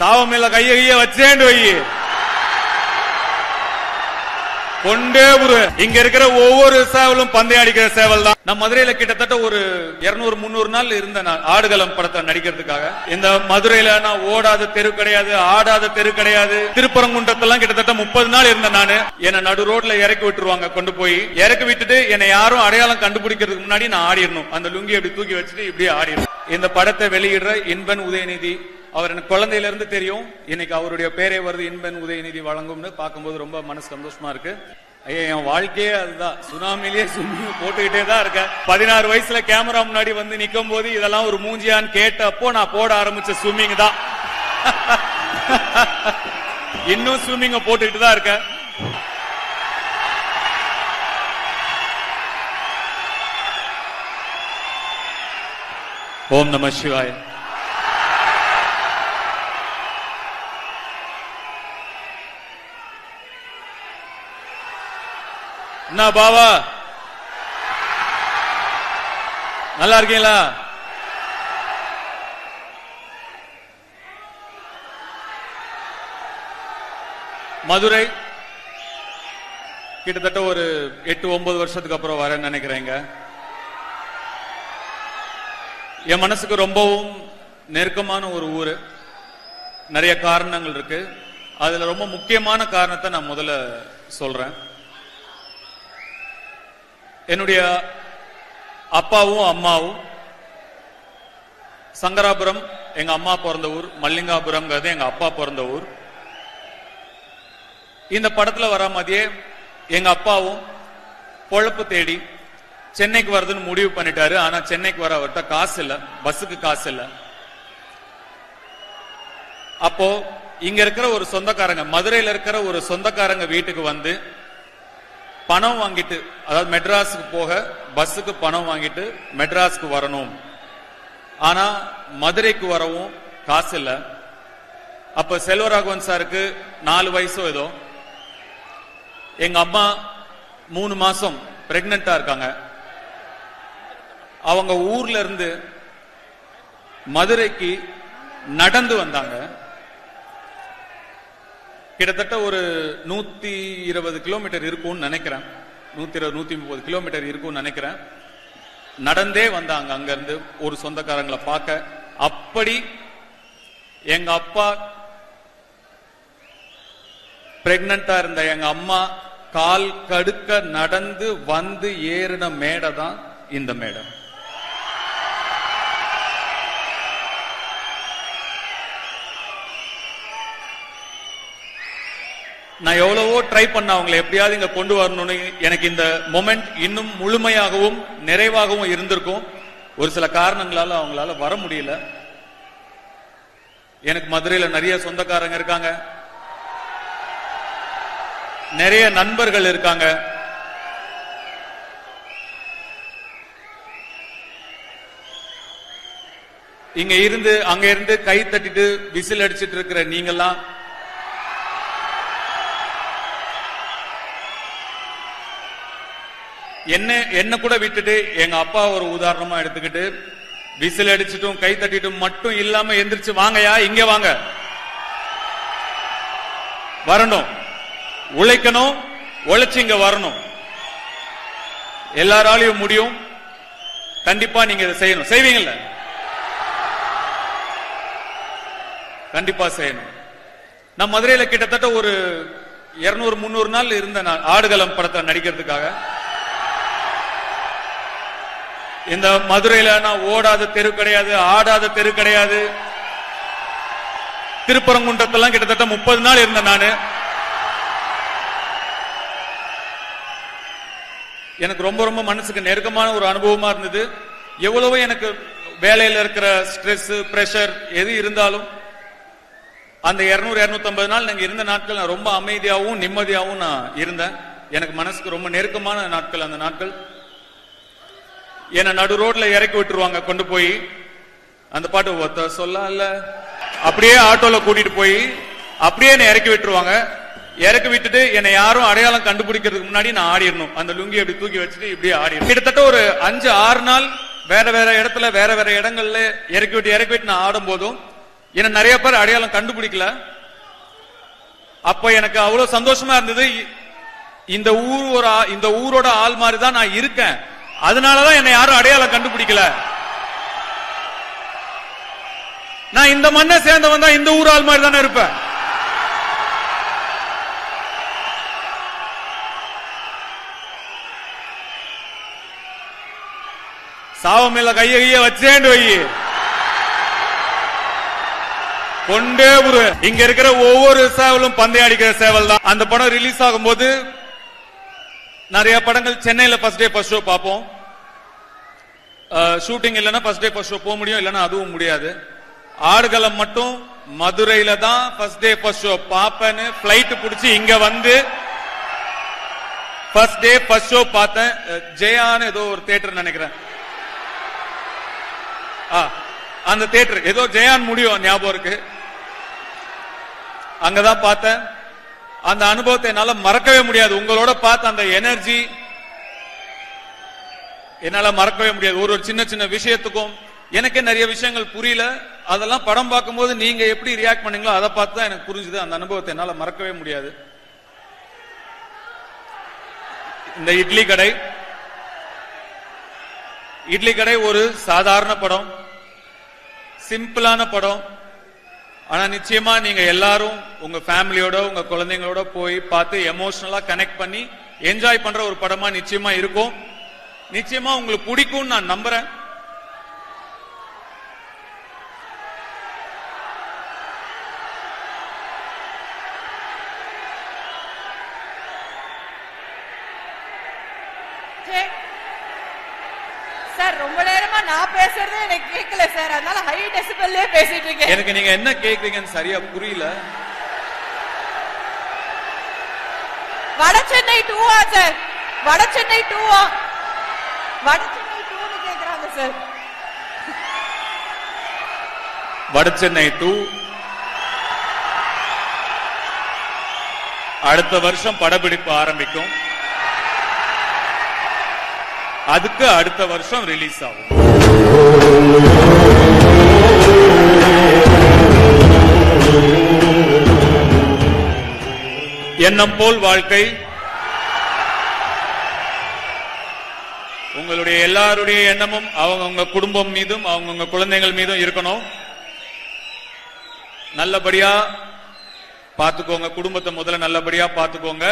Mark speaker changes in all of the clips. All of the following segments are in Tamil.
Speaker 1: சாவமேல கைய கைய வச்சேன்னு வை. கொண்டே ஒரு இங்க இருக்கிற ஒவ்வொரு சேவலும் பந்தயம் அடிக்கிற சேவல் தான். நான் மதுரையில கிட்டத்தட்ட ஒரு 200 முந்நூறு நாள் இருந்த நான் ஆடுகளம் படத்தை நடிக்கிறதுக்காக. இந்த மதுரையில நான் ஓடாத தெரு கிடையாது ஆடாத தெரு கிடையாது. திருப்பரங்குன்றத்தெல்லாம் கிட்டத்தட்ட முப்பது நாள் இருந்தேன் நானு. என்ன நடு ரோட்ல இறக்கி விட்டுருவாங்க கொண்டு போய். இறக்கி விட்டுட்டு என்னை யாரும் அடையாளம் கண்டுபிடிக்கிறதுக்கு முன்னாடி நான் ஆடிடணும். அந்த லுங்கி அப்படி தூக்கி வச்சுட்டு இப்படியே ஆடிடணும். இந்த படத்தை வெளியிடுற இன்பன் உதயநிதி அவர் எனக்கு குழந்தையில இருந்து தெரியும். இன்னைக்கு அவருடைய பேரே வருது இன்பன் உதயநிதி வழங்கும்னு பார்க்கும்போது ரொம்ப மனசு சந்தோஷமா இருக்கு. ஐயா என் வாழ்க்கையே அதுதான். சுனாமிலேயே சுமி போட்டுக்கிட்டே தான் இருக்கேன். பதினாறு வயசுல கேமரா முன்னாடி வந்து நிக்கும் போது இதெல்லாம் ஒரு மூஞ்சியான்னு கேட்டப்போ நான் போட ஆரம்பிச்ச ஸ்விம்மிங் தான். இன்னும் ஸ்விம்மிங்க போட்டுக்கிட்டு தான் இருக்கேன். ஓம் நம சிவாய. என்ன பாவா. நல்லா இருக்கீங்களா? மதுரை கிட்டத்தட்ட ஒரு எட்டு ஒன்பது வருஷத்துக்கு அப்புறம் வரேன்னு நினைக்கிறேங்க. என் மனசுக்கு ரொம்பவும் நெருக்கமான ஒரு ஊர். நிறைய காரணங்கள் இருக்கு. அதுல ரொம்ப முக்கியமான காரணத்தை நான் முதல்ல சொல்றேன். என்னுடைய அப்பாவும் அம்மாவும் சங்கராபுரம் எங்க அம்மா பிறந்த ஊர் மல்லிகாபுரம்ங்கிறது எங்க அப்பா பிறந்த ஊர். இந்த படத்துல வர மாதிரியே எங்க அப்பாவும் பொழப்பு தேடி சென்னைக்கு வருதுன்னு முடிவு பண்ணிட்டாரு. ஆனா சென்னைக்கு வர அவர்கிட்ட காசு இல்லை பஸ்ஸுக்கு காசு இல்லை. அப்போ இங்க இருக்கிற ஒரு சொந்தக்காரங்க மதுரையில இருக்கிற ஒரு சொந்தக்காரங்க வீட்டுக்கு வந்து பணம் வாங்கிட்டு அதாவது மெட்ராஸுக்கு போக பஸ்ஸுக்கு பணம் வாங்கிட்டு மெட்ராஸுக்கு வரணும். ஆனா மதுரைக்கு வரவும் காசு இல்லை. அப்ப செல்வராகவன் சாருக்கு நாலு வயசோ ஏதோ. எங்க அம்மா மூணு மாசம் பிரெக்னண்டா இருக்காங்க. அவங்க ஊர்ல இருந்து மதுரைக்கு நடந்து வந்தாங்க. கிட்டத்தட்ட ஒரு நூத்தி இருபது கிலோமீட்டர் இருக்கும்னு நினைக்கிறேன். நூத்தி இருபது நூத்தி முப்பது கிலோமீட்டர் இருக்கும்னு நினைக்கிறேன். நடந்தே வந்தாங்க அங்க இருந்து ஒரு சொந்தக்காரங்களை பார்க்க. அப்படி எங்க அப்பா பிரெக்னண்டா இருந்த எங்க அம்மா கால் கடுக்க நடந்து வந்து ஏறின மேடை தான் இந்த மேடை நான் எவ்வளவோ ட்ரை பண்ண அவங்களை எப்படியாவது இங்க கொண்டு வரணும்னு. எனக்கு இந்த மொமெண்ட் இன்னும் முழுமையாகவும் நிறைவாகவும் இருந்திருக்கும். ஒரு சில காரணங்களால அவங்களால வர முடியல. எனக்கு மதுரையில நிறைய சொந்தக்காரங்க இருக்காங்க. நிறைய நண்பர்கள் இருக்காங்க. இங்க இருந்து அங்க இருந்து கை தட்டிட்டு விசில் அடிச்சிட்டு இருக்கிற நீங்கெல்லாம் என்ன என்ன கூட விட்டுட்டு எங்க அப்பா ஒரு உதாரணமா எடுத்துக்கிட்டு விசில் அடிச்சிட்டும் கை தட்டிட்டும் மட்டும் இல்லாம எந்திரிச்சு வாங்கயா இங்க வாங்க. வரணும். உழைக்கணும் உழைச்சு இங்க வரணும். எல்லாராலையும் முடியும். கண்டிப்பா நீங்க இதை செய்யணும். செய்வீங்கல்ல? கண்டிப்பா செய்யணும். நான் மதுரையில கிட்டத்தட்ட ஒரு 200 முந்நூறு நாள் இருந்த நான் ஆடுகளம் படத்தை நடிக்கிறதுக்காக. இந்த மதுரையில நான் ஓடாத தெரு கிடையாது ஆடாத தெரு கிடையாது. திருப்பரங்குன்றத்தெல்லாம் கிட்டத்தட்ட முப்பது நாள் இருந்தேன் நானு. எனக்கு ரொம்ப ரொம்ப மனசுக்கு நெருக்கமான ஒரு அனுபவமா இருந்தது. எவ்வளவோ எனக்கு வேலையில் இருக்கிற ஸ்ட்ரெஸ் பிரஷர் எது இருந்தாலும் அந்த 200 250 நாள் நாங்கள் இருந்த நாட்கள் நான் ரொம்ப அமைதியாகவும் நிம்மதியாகவும் நான் இருந்தேன். எனக்கு மனசுக்கு ரொம்ப நெருக்கமான நாட்கள் அந்த நாட்கள். என்ன நடு ரோட்ல இறக்கி விட்டுருவாங்க. கொண்டு போய் அந்த பாட்டு ஒத்த சொல்ல அப்படியே ஆட்டோல கூட்டிட்டு போய் அப்படியே என்னை இறக்கி விட்டுருவாங்க. இறக்கி விட்டுட்டு என்னை யாரும் அடையாளம் கண்டுபிடிக்கிறதுக்கு முன்னாடி நான் ஆடிடணும். அந்த லுங்கி அப்படி தூக்கி வச்சுட்டு இப்படியே ஆடிடணும். கிட்டத்தட்ட ஒரு அஞ்சு ஆறு நாள் வேற வேற இடத்துல வேற வேற இடங்கள்ல இறக்கி விட்டு இறக்கி விட்டு நான் ஆடும் போதும் என்ன நிறைய பேர் அடையாளம் கண்டுபிடிக்கல. அப்ப எனக்கு அவ்வளவு சந்தோஷமா இருந்தது. இந்த ஊர் ஒரு இந்த ஊரோட ஆள் மாதிரி தான் நான் இருக்கேன். அதனாலதான் என்னை யாரும் அடையாளம் கண்டுபிடிக்கல. நான் இந்த மண்ணை சேர்ந்தவன் தான் இந்த ஊர் ஆள் மாதிரி தானே இருப்பேன். சாவமில்ல கைய கைய வச்சேண்டு வை. கொண்டே புரு இங்க இருக்கிற ஒவ்வொரு சேவலும் பந்தயம் சேவல் தான். அந்த படம் ரிலீஸ் ஆகும் போது நிறைய படங்கள் சென்னையில ஃபர்ஸ்ட் டே ஃபர்ஸ்ட் ஷோ பார்ப்போம். ஷூட்டிங் இல்லைன்னா ஃபர்ஸ்ட் டே ஃபர்ஸ்ட் ஷோ போக முடியும் இல்லைன்னா அதுவும் முடியாது. ஆடுகளம் மட்டும் மதுரையில தான் ஃபர்ஸ்ட் டே ஃபர்ஸ்ட் ஷோ பார்ப்பேன்னு பிளைட் பிடிச்சி இங்க வந்து ஃபர்ஸ்ட் டே ஃபர்ஸ்ட் ஷோ பார்த்தேன். ஜெயான்னு ஏதோ ஒரு தேட்டர் நினைக்கிறேன். ஆ, அந்த தேட்டர் ஏதோ ஜெயான் முடியும் ஞாபகம் இருக்கு. அங்கதான் பார்த்தேன். அந்த அனுபவத்தை என்னால மறக்கவே முடியாது. உங்களோட பார்த்த அந்த எனர்ஜி என்னால மறக்கவே முடியாது. ஒரு ஒரு சின்ன சின்ன விஷயத்துக்கும் எனக்கே நிறைய விஷயங்கள் புரியல. அதெல்லாம் படம் பார்க்கும்போது நீங்க எப்படி ரியாக்ட் பண்ணீங்களோ அதை பார்த்து தான் எனக்கு புரிஞ்சுது. அந்த அனுபவத்தை என்னால மறக்கவே முடியாது. இந்த இட்லி கடை இட்லி கடை ஒரு சாதாரண படம் சிம்பிளான படம். ஆனா நிச்சயமா நீங்க எல்லாரும் உங்க ஃபேமிலியோட உங்க குழந்தைங்களோட போய் பார்த்து எமோஷனலா கனெக்ட் பண்ணி என்ஜாய் பண்ற ஒரு படமா நிச்சயமா இருக்கும். நிச்சயமா உங்களுக்கு பிடிக்கும்னு நான் நம்புறேன்
Speaker 2: சே. சார் ரொம்ப நேரமா நான் பேசுறதே எனக்கு கேட்கல சார் அதனால டெசிபல்லே பேசிட்டு இருக்கேன்.
Speaker 1: எனக்கு நீங்க என்ன கேக்குறீங்கன்னு சரியா புரியல.
Speaker 2: வட சென்னை டூவா சார். வட சென்னை டூவா. வட சென்னை டூன்னு கேக்குறாங்க சார்.
Speaker 1: வட சென்னை டூ. அடுத்த வருஷம் படப்பிடிப்பு ஆரம்பிக்கும். அதுக்கு அடுத்த வருஷம் ரிலீஸ் ஆகும். எண்ணம் போல் வாழ்க்கை. உங்களுடைய எல்லாருடைய எண்ணமும் அவங்கவுங்க குடும்பம் மீதும் அவங்கவுங்க குழந்தைகள் மீதும் இருக்கணும். நல்லபடியா பார்த்துக்கோங்க குடும்பத்தை முதல்ல நல்லபடியா பார்த்துக்கோங்க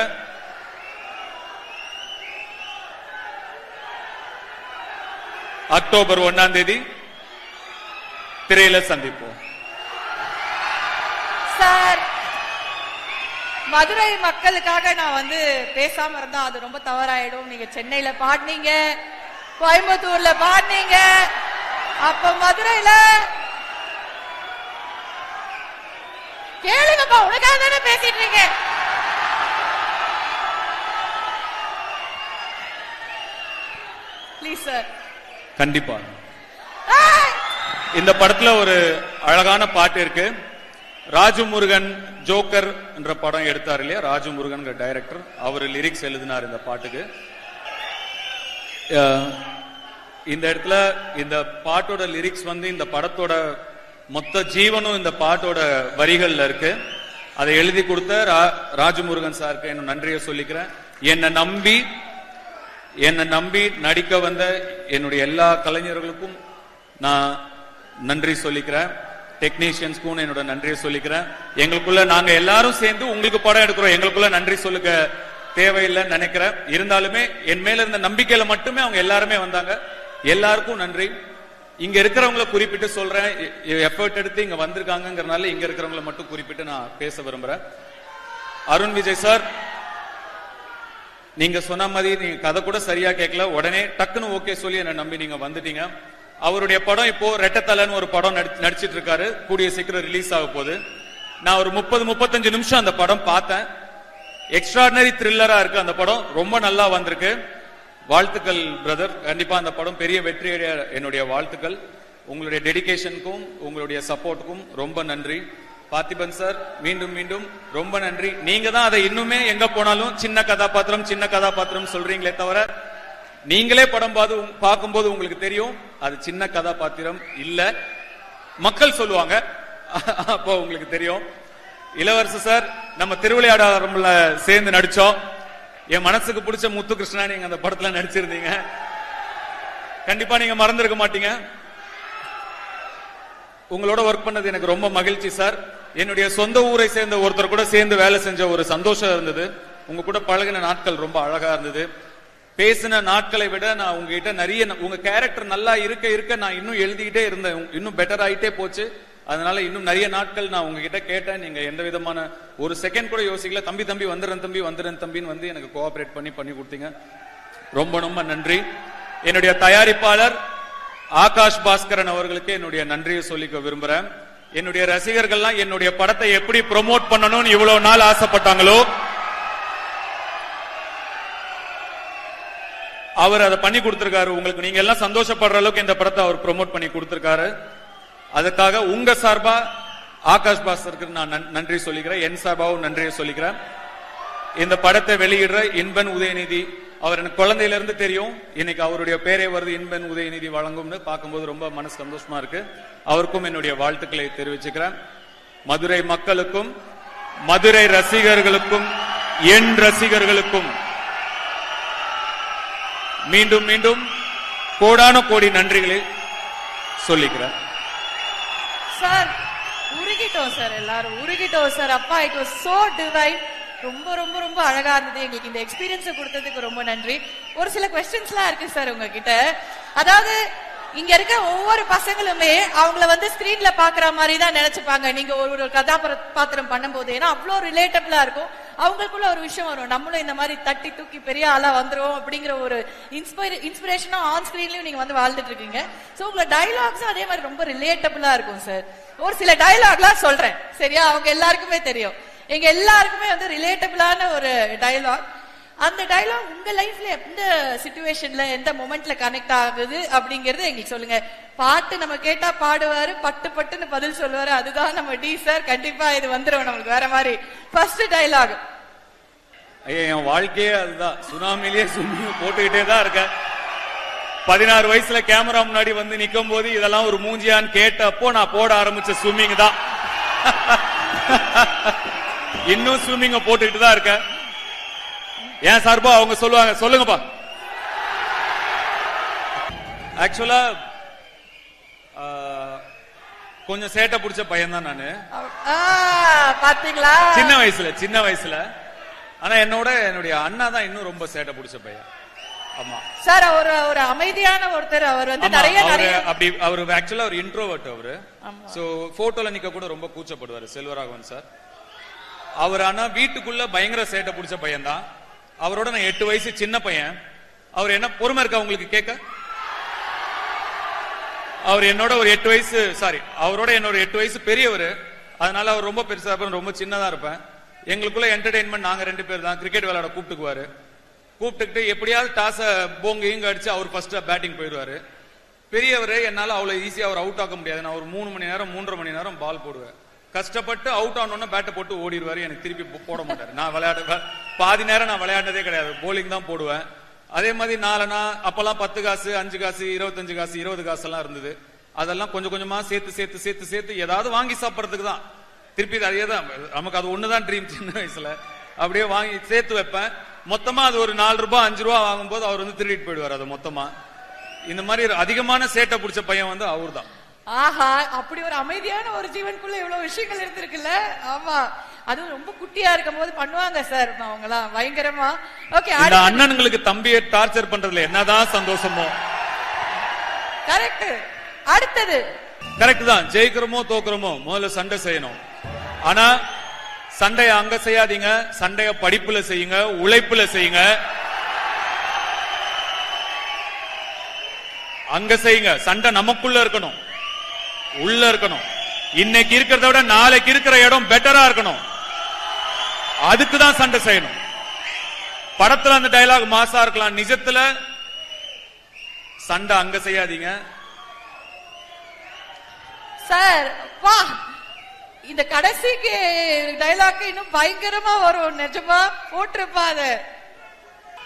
Speaker 1: அக்டோபர் ஒன்னாம் தேதி திரையில சந்திப்போம்
Speaker 2: சார் மதுரை மக்களுக்காக நான் வந்து பேசாம இருந்தா அது ரொம்ப தவறாயிடும். நீங்க சென்னையில பாடினீங்க. கோயம்புத்தூர்ல பாடினீங்க. அப்ப மதுரையில கேளுங்கப்பா உனக்காக தானே பேசிட்டு இருக்கேன். ப்ளீஸ் சார்
Speaker 1: கண்டிப்பா. இந்த படத்துல ஒரு அழகான பாட்டு இருக்கு. ராஜு முருகன் ஜோக்கர் என்ற படம் எடுத்தார் இல்லையா? ராஜமுருகன் டைரக்டர் அவர் லிரிக்ஸ் எழுதினார் இந்த பாட்டுக்கு. இந்த இடத்துல இந்த பாட்டோட லிரிக்ஸ் வந்து இந்த படத்தோட மொத்த ஜீவனும் இந்த பாட்டோட வரிகள்ல இருக்கு. அதை எழுதி கொடுத்த ரா- ராஜமுருகன் சாருக்கு என்ன நன்றியை சொல்லிக்கிறேன். என்னை நம்பி என்னை நம்பி நடிக்க வந்த என்னுடைய எல்லா கலைஞர்களுக்கும் நான் நன்றி சொல்லிக்கிறேன். டெக்னீஷியன்ஸ்க்கும் என்னோட நன்றியை சொல்லிக்கிறேன். எங்களுக்குள்ள நாங்க எல்லாரும் சேர்ந்து உங்களுக்கு படம் எடுக்கிறோம். எங்களுக்குள்ள நன்றி சொல்லுக்க தேவையில்லைன்னு நினைக்கிறேன். இருந்தாலுமே என் மேல இருந்த நம்பிக்கையில மட்டுமே அவங்க எல்லாருமே வந்தாங்க. எல்லாருக்கும் நன்றி. இங்க இருக்கிறவங்கள குறிப்பிட்டு சொல்றேன். எஃபர்ட் எடுத்து இங்க வந்திருக்காங்கிறனால இங்க இருக்கிறவங்கள மட்டும் குறிப்பிட்டு நான் பேச விரும்புறேன். அருண் விஜய் சார் நீங்க சொன்ன மாதிரி நீங்க கதை கூட சரியா கேட்கல. உடனே டக்குன்னு ஓகே சொல்லி என்ன நம்பி நீங்க வந்துட்டீங்க. அவருடைய படம் இப்போ ரெட்டத்தலைன்னு ஒரு படம் நடி- நடிச்சிட்டு இருக்காரு கூடிய சீக்கிரம் ரிலீஸ் ஆக போகுது. நான் ஒரு முப்பது முப்பத்தஞ்சு நிமிஷம் அந்த படம் பார்த்தேன். எக்ஸ்ட்ராடினரி த்ரில்லரா இருக்கு அந்த படம். ரொம்ப நல்லா வந்திருக்கு. வாழ்த்துக்கள் பிரதர் கண்டிப்பா அந்த படம் பெரிய வெற்றி என்னுடைய வாழ்த்துக்கள். உங்களுடைய டெடிகேஷனுக்கும் உங்களுடைய சப்போர்ட்டுக்கும் ரொம்ப நன்றி. பார்த்திபன் சார் மீண்டும் மீண்டும் ரொம்ப நன்றி. நீங்க தான் அதை இன்னுமே எங்க போனாலும் சின்ன கதாபாத்திரம் சின்ன கதாபாத்திரம் சொல்றீங்களே தவிர நீங்களே படம் பார்த்து பார்க்கும்போது உங்களுக்கு தெரியும். அது சின்ன கதாபாத்திரம் இல்ல. மக்கள் சொல்லுவாங்க. அப்போ உங்களுக்கு தெரியும். இளவரசர் சார் நம்ம திருவிளையாடல சேர்ந்து நடிச்சோம். என் மனசுக்கு பிடிச்ச முத்து கிருஷ்ணா நீங்க அந்த படத்துல நடிச்சிருந்தீங்க. கண்டிப்பா நீங்க மறந்துருக்க மாட்டீங்க. உங்களோட ஒர்க் பண்ணது எனக்கு ரொம்ப மகிழ்ச்சி சார். என்னுடைய சொந்த ஊரை சேர்ந்த ஒருத்தர் கூட சேர்ந்து வேலை செஞ்ச ஒரு சந்தோஷம் இருந்தது. உங்க கூட பழகின நாட்கள் ரொம்ப அழகா இருந்தது. பேசின நாட்களை விட நான் உங்ககிட்ட நிறைய உங்க கேரக்டர் நல்லா இருக்க இருக்க நான் இன்னும் எழுதிக்கிட்டே இருந்தேன். இன்னும் பெட்டர் ஆயிட்டே போச்சு. அதனால இன்னும் நிறைய நாட்கள் நான் உங்ககிட்ட கேட்டேன். நீங்க எந்த விதமான ஒரு செகண்ட் கூட யோசிக்கல. தம்பி தம்பி வந்துடுறேன் தம்பி வந்துடுறேன் தம்பின்னு வந்து எனக்கு கோஆபரேட் பண்ணி பண்ணி கொடுத்தீங்க. ரொம்ப ரொம்ப நன்றி. என்னுடைய தயாரிப்பாளர் ஆகாஷ் பாஸ்கரன் அவர்களுக்கு என்னுடைய நன்றியை சொல்லிக்க விரும்புறேன். என்னுடைய ரசிகர்கள்லாம் என்னுடைய படத்தை எப்படி ப்ரொமோட் பண்ணணும்னு இவ்வளவு நாள் ஆசைப்பட்டாங்களோ அவர் அதை பண்ணி கொடுத்திருக்காரு. உங்களுக்கு நீங்க எல்லாம் சந்தோஷப்படுற அளவுக்கு இந்த படத்தை அவர் ப்ரொமோட் பண்ணி கொடுத்திருக்காரு. அதுக்காக உங்க சார்பா ஆகாஷ் பாஸ்கருக்கு நான் நன்- நன்றி சொல்லிக்கிறேன். என் சார்பாவும் நன்றியை சொல்லிக்கிறேன். இந்த படத்தை வெளியிடுற இன்பன் உதயநிதி அவர் எனக்கு குழந்தையில இருந்து தெரியும். இன்னைக்கு அவருடைய பேரே வருது இன்பன் உதயநிதி வழங்கும்னு. பார்க்கும்போது ரொம்ப மனசு சந்தோஷமா இருக்கு. அவருக்கும் என்னுடைய வாழ்த்துக்களை தெரிவிச்சுக்கிறேன். மதுரை மக்களுக்கும் மதுரை ரசிகர்களுக்கும் என் ரசிகர்களுக்கும் மீண்டும் மீண்டும் கோடான கோடி நன்றிகளை சொல்லிக்கிறேன்
Speaker 2: சார் உருகிட்டோம் சார் எல்லாரும் உருகிட்டோம் சார். அப்பா இட் வாஸ் சோ டிவைன் ரொம்ப ரொம்ப ரொம்ப அழகா இருந்தது. எங்களுக்கு இந்த எக்ஸ்பீரியன்ஸ் கொடுத்ததுக்கு ரொம்ப நன்றி. ஒரு சில கொஸ்டின்ஸ்லாம் இருக்கு சார் உங்ககிட்ட. அதாவது இங்க இருக்க ஒவ்வொரு பசங்களுமே அவங்கள வந்து ஸ்கிரீன்ல பாக்குற மாதிரி தான் நினைச்சுப்பாங்க. நீங்க ஒரு ஒரு கதாபாத்திரம் பண்ணும்போது ஏன்னா அவ்வளோ ரிலேட்டபிளா இருக்கும். அவங்களுக்குள்ள ஒரு விஷயம் வரும். நம்மளும் இந்த மாதிரி தட்டி தூக்கி பெரிய ஆளா வந்துரும் அப்படிங்கிற ஒரு இன்ஸ்பைர் இன்ஸ்பிரேஷனா ஆன் ஸ்கிரீன்லயும் நீங்க வந்து வாழ்ந்துட்டு இருக்கீங்க. சோ உங்க டைலாக்ஸும் அதே மாதிரி ரொம்ப ரிலேட்டபிளா இருக்கும் சார் ஒரு சில டைலாக்லாம் சொல்றேன். சரியா? அவங்க எல்லாருக்குமே தெரியும். எங்க எல்லாருக்குமே வந்து ரிலேட்டபிளான ஒரு டைலாக் அந்த டைலாக் உங்க லைஃப்ல எந்த சுச்சுவேஷன்ல எந்த மொமெண்ட்ல கனெக்ட் ஆகுது அப்படிங்கறது எங்களுக்கு சொல்லுங்க. பாட்டு நம்ம கேட்டா பாடுவாரு பட்டு பட்டுன்னு பதில் சொல்லுவாரு. அதுதான் நம்ம டி சார் கண்டிப்பா இது வந்துடும் நம்மளுக்கு வேற மாதிரி. ஃபர்ஸ்ட் டைலாக்
Speaker 1: ஐயா என் வாழ்க்கையே அதுதான். சுனாமிலேயே சுமி போட்டுக்கிட்டே தான் இருக்கேன். பதினாறு வயசுல கேமரா முன்னாடி வந்து நிக்கும் போது இதெல்லாம் ஒரு மூஞ்சியான்னு கேட்டப்போ நான் போட ஆரம்பிச்ச ஸ்விம்மிங் தான். இன்னும் ஸ்விம்மிங்க போட்டுக்கிட்டு தான் இருக்கேன். ஏன் சார்பா அவங்க சொல்லுவாங்க. சொல்லுங்கப்பா. ஆக்சுவலா கொஞ்சம் சேட்டை பிடிச்ச பையன் தான் நானு
Speaker 2: பாத்தீங்களா?
Speaker 1: சின்ன வயசுல சின்ன வயசுல. ஆனா என்னோட என்னுடைய அண்ணா தான் இன்னும் ரொம்ப சேட்டை பிடிச்ச பையன். ஆமா.
Speaker 2: சார் அவர் ஒரு அமைதியான ஒருத்தர். அவர் வந்து நிறைய
Speaker 1: அப்படி அவரு ஆக்சுவலா ஒரு இன்ட்ரோவர்ட் அவரு. சோ போட்டோல நிக்க கூட ரொம்ப கூச்சப்படுவாரு செல்வராகவன் சார். அவர் ஆனா வீட்டுக்குள்ள பயங்கர சேட்டை பிடிச்ச பையன் தான் அவரோட நான் எட்டு வயசு சின்ன பையன். அவர் என்ன பொறுமை இருக்கா உங்களுக்கு கேட்க? அவர் என்னோட ஒரு எட்டு வயசு சாரி அவரோட என்னோட எட்டு வயசு பெரியவர். அதனால அவர் ரொம்ப பெருசா இருப்பேன் ரொம்ப சின்னதா இருப்பேன். எங்களுக்குள்ள என்டர்டைன்மெண்ட் நாங்க ரெண்டு பேர் தான். கிரிக்கெட் விளையாட கூப்பிட்டுக்குவாரு. கூப்பிட்டுக்கிட்டு எப்படியாவது டாஸை போங்க இங்க அடிச்சு அவர் ஃபர்ஸ்ட் பேட்டிங் போயிடுவாரு. பெரியவர் என்னால அவ்வளவு ஈஸியா அவர் அவுட் ஆக்க முடியாது. நான் ஒரு மூணு மணி நேரம் மூன்றரை மணி நேரம் பால் போடுவேன். கஷ்டப்பட்டு அவுட் ஆனோன்னு பேட்டை போட்டு ஓடிடுவாரு. எனக்கு திருப்பி போட மாட்டாரு. நான் விளையாடுவேன். பாதி நேரம் நான் விளையாண்டதே கிடையாது. போலிங் தான் போடுவேன். அதே மாதிரி நாலனா அப்பெல்லாம் பத்து காசு அஞ்சு காசு இருபத்தஞ்சு காசு இருபது காசு எல்லாம் இருந்தது. அதெல்லாம் கொஞ்சம் கொஞ்சமா சேர்த்து சேர்த்து சேர்த்து சேர்த்து ஏதாவது வாங்கி சாப்பிட்றதுக்கு தான். திருப்பி அதே தான். நமக்கு அது ஒண்ணுதான் ட்ரீம் சின்ன வயசுல. அப்படியே வாங்கி சேர்த்து வைப்பேன். மொத்தமா அது ஒரு நாலு ரூபாய் அஞ்சு ரூபாய் வாங்கும்போது அவர் வந்து திருடிட்டு போயிடுவார் அது மொத்தமா. இந்த மாதிரி அதிகமான சேட்டை பிடிச்ச பையன் வந்து அவர் தான்
Speaker 2: ஆஹா அப்படி ஒரு அமைதியான ஒரு ஜீவனுக்குள்ள இவ்வளவு விஷயங்கள் இருந்திருக்குல்ல? ஆமா. அதுவும் ரொம்ப குட்டியா இருக்கும் போது பண்ணுவாங்க சார் அவங்க எல்லாம் பயங்கரமா. ஓகே
Speaker 1: இந்த அண்ணனுங்களுக்கு தம்பியை டார்ச்சர் பண்றதுல என்னதான் சந்தோஷமோ.
Speaker 2: கரெக்ட் அடுத்தது.
Speaker 1: கரெக்ட் தான். ஜெயிக்கிறோமோ தோக்குறோமோ முதல்ல சண்டை செய்யணும். ஆனா சண்டைய அங்க செய்யாதீங்க சண்டைய படிப்புல செய்யுங்க உழைப்புல செய்யுங்க. அங்க செய்யுங்க. சண்டை நமக்குள்ள இருக்கணும். உள்ள இருக்கணும். இன்னைக்கு இருக்கிறத விட நாளைக்கு இருக்கிற இடம் பெட்டரா இருக்கணும். அதுக்கு தான் சண்டை செய்யணும். படத்துல அந்த டயலாக் மாசா இருக்கலாம். நிஜத்துல சண்டை அங்க செய்யாதீங்க.
Speaker 2: சார் வா. இந்த கடைசிக்கு டைலாக் இன்னும் பயங்கரமா வரும். நிஜமா போட்டிருப்பா அத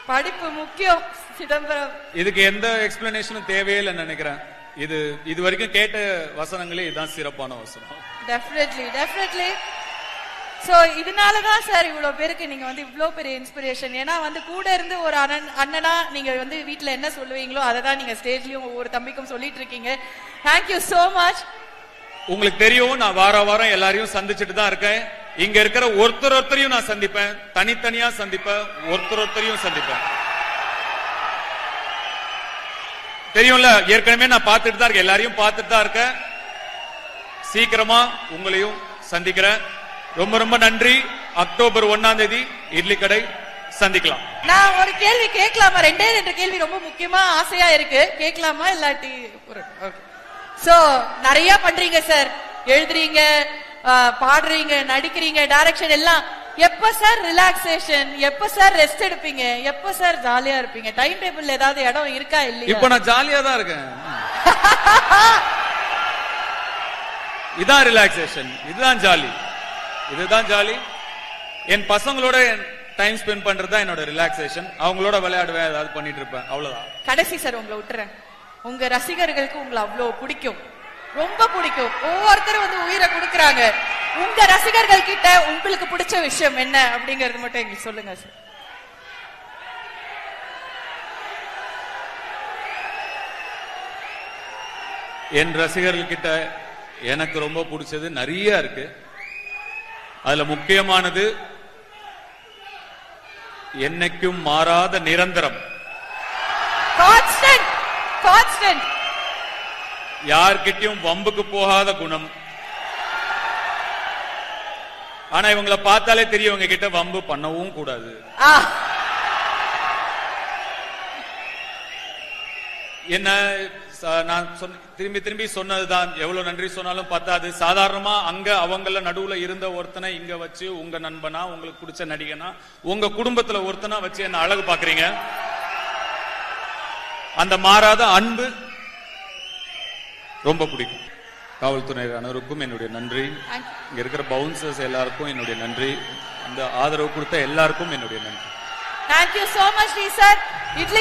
Speaker 2: படிப்பு முக்கியம் சிதம்பரம்.
Speaker 1: இதுக்கு எந்த எக்ஸ்பிளனேஷனும் தேவையே இல்லைன்னு நினைக்கிறேன். இது இது வரைக்கும் கேட்ட வசனங்களே இதுதான் சிறப்பான வசனம்.
Speaker 2: டெஃபினெட்லி டெஃபினெட்லி சோ இதனால தான் சார் இவ்வளவு பேருக்கு நீங்க வந்து இவ்ளோ பெரிய இன்ஸ்பிரேஷன் ஏன்னா வந்து கூட இருந்து ஒரு அண்ணன் அண்ணனா நீங்க வந்து வீட்ல என்ன சொல்லுவீங்களோ அதை தான் நீங்க ஸ்டேஜ்லயும் ஒவ்வொரு தம்பிக்கும் சொல்லிட்டு இருக்கீங்க தேங்க்யூ so மச்
Speaker 1: உங்களுக்கு தெரியும் நான் வார வாரம் எல்லாரையும் சந்திச்சுட்டு தான் இருக்கேன். இங்க இருக்கிற ஒருத்தர் ஒருத்தரையும் நான் சந்திப்பேன். தனித்தனியா சந்திப்பேன் ஒருத்தர் ஒருத்தரையும் சந்திப்பேன். தெரியும்ல ஏற்கனவே நான் பார்த்துட்டு தான் இருக்கேன். எல்லாரையும் பார்த்துட்டு தான் இருக்கேன். சீக்கிரமா உங்களையும் சந்திக்கிறேன். ரொம்ப ரொம்ப நன்றி. அக்டோபர் ஒன்னாம் தேதி இட்லி கடை சந்திக்கலாம்.
Speaker 2: நான் ஒரு கேள்வி கேட்கலாமா? ரெண்டே ரெண்டு கேள்வி ரொம்ப முக்கியமா ஆசையா இருக்கு. கேட்கலாமா இல்லாட்டி சோ நிறைய பண்றீங்க சார் எழுதுறீங்க பாடுறீங்க நடிக்கிறீங்க டைரக்ஷன் எல்லாம் எப்ப சார் ரிலாக்ஸேஷன் எப்ப சார் ரெஸ்ட் எடுப்பீங்க? எப்ப சார் ஜாலியா இருப்பீங்க? டைம் டேபிள்ல ஏதாவது இடம் இருக்கா இல்லையா?
Speaker 1: இப்ப நான் ஜாலியா தான் இருக்கேன். இதான் ரிலாக்ஸேஷன் இதுதான் ஜாலி இதுதான் ஜாலி என் பசங்களோட டைம் ஸ்பெண்ட் பண்றது தான் என்னோட ரிலாக்ஸேஷன் அவங்களோட விளையாடுவேன் ஏதாவது பண்ணிட்டு இருப்பேன். அவ்வளவுதான்.
Speaker 2: கடைசி சார் உங்களை விட்டுறேன். உங்க ரசிகர்களுக்கு உங்களை அவ்வளவு பிடிக்கும். ரொம்ப பிடிக்கும். ஒவ்வொருத்தரும் வந்து உயிரை கொடுக்கறாங்க. உங்க ரசிகர்கள் கிட்ட உங்களுக்கு பிடிச்ச விஷயம் என்ன அப்படிங்கறது மட்டும் எங்களுக்கு சொல்லுங்க சார்
Speaker 1: என் ரசிகர்கள் கிட்ட எனக்கு ரொம்ப பிடிச்சது நிறைய இருக்கு. அதுல முக்கியமானது என்னைக்கும் மாறாத நிரந்தரம். யார்கிட்டயும் வம்புக்கு போகாத குணம். ஆனா இவங்கள பார்த்தாலே தெரியும் இவங்க கிட்ட வம்பு பண்ணவும் கூடாது. என்ன நான் திரும்பி திரும்பி சொன்னதுதான். எவ்வளவு நன்றி சொன்னாலும் பத்தாது. சாதாரணமா அங்க அவங்கள நடுவுல இருந்த ஒருத்தனை இங்க வச்சு உங்க நண்பனா உங்களுக்கு பிடிச்ச நடிகனா உங்க குடும்பத்துல ஒருத்தனா வச்சு என்ன அழகு பாக்குறீங்க? அந்த மாறாத அன்பு ரொம்ப பிடிக்கும். காவல்துறை அனைவருக்கும் என்னுடைய நன்றி. இங்க இருக்கிற பவுன்சர்ஸ் எல்லாருக்கும் என்னுடைய நன்றி. இந்த ஆதரவு கொடுத்த எல்லாருக்கும் என்னுடைய நன்றி.
Speaker 2: தேங்க்யூ சோ மச் டி சார் இட்லி